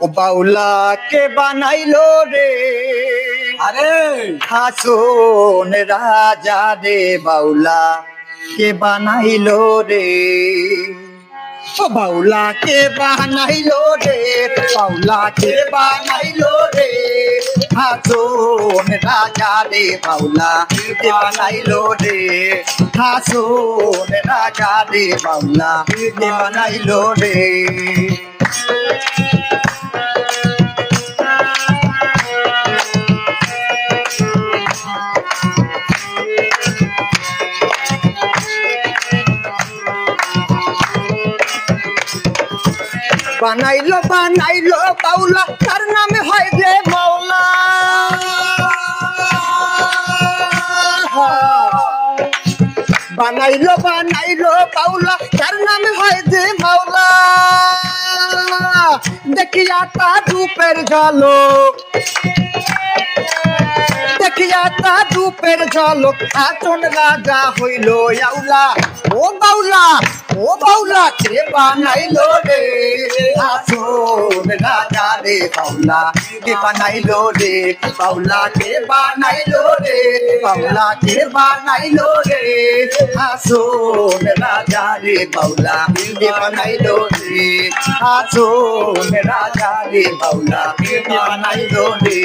ও বাউলা কে বানাইলো রে। আরে! হাসুন রাজা রে বাউলা কে বানাইলো রে। ও বাউলা কে বানাইলো রে বাউলা কে বানাইলো রে। হাসুন রাজা রে বাউলা কে বানাইলো রে। হাসুন রাজা রে বাউলা কে বানাইলো রে। বানাইলো বানাইলো বাউলা, তার নামে হয় যে মাওলা। বানাইলো বানাইলো বাউলা, তার নামে হয় যে মাওলা। দেখিয়া তা ধূপের দেখিয়া রূপের ঝলক আচন রাজা হইল আউলা। ও বাউলা ও বাউলা, কে বানাইলো রে? আসন রাজা রে বাউলা, কে বানাইলো রে? বাউলা, কে বানাইলো রে? বাউলা, কে বানাইলো রে? আসন রাজা রে বাউলা, কে বানাইলো রে? আসন রাজা রে বাউলা, কে বানাইলো রে?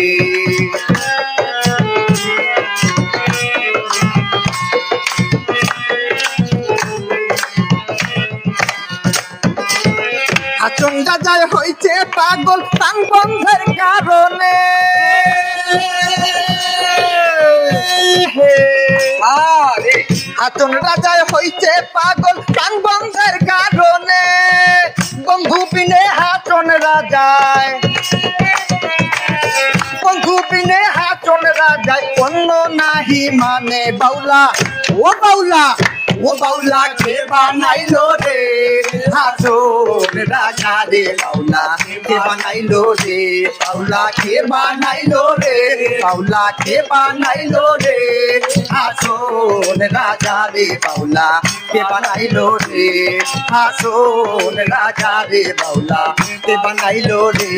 যায় হইছে পাগল তাং বন্ধের কারণে আতন রাজায় হইছে পাগল তাং বন্ধের কারণে। বন্ধু পিনে হাতন রাজায় বন্ধু পিনে হাতন রাজায় অন্য নাহি মানে বাউলা। ও বাউলা ও বাউলা কে বানাইলো রে হাসন রাজা রে পাউলা কে বানাইলো রে? পাউলা কে বানাইলো রে? পাউলা কে বানাইলো রে? আসন রাজা রে পাউলা কে বানাইলো রে? আসন রাজা রে পাউলা কে বানাইলো রে?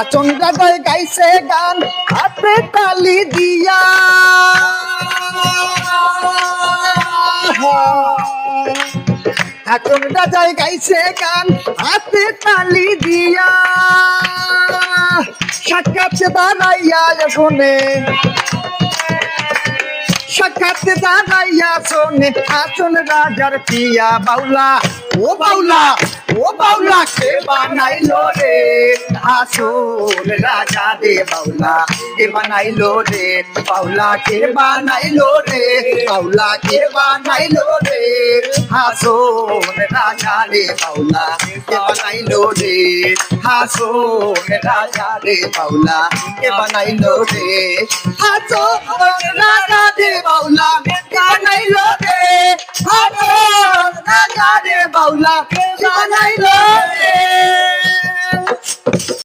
আচন দাদায় গাইছে গান, হাতে তালি দিয়া। আচন দাদায় গাইছে গান, হাতে তালি দিয়া। সাক্ষাৎ দাঁড়াইয়া শোনে। সাক্ষাৎ দাঁড়াইয়া শোনে আসন রাজার পিয়া বাউলা। ও বাউলা ও বাউলা, কে বানাইলো রে? আসন রাজা রে বাউলা কে বানাইলো রে বাউলা কে বানাইলো রে বাউলা কে বানাইলো রে হাসন রাজা রে বাউলা কে বানাইলো রে হাসন রাজা রে বাউলা কে বানাইলো রে হাসন রাজা রে বাউলা কে বানাইলো রে হাসন রাজা রে বাউলা কে বানাইলো রে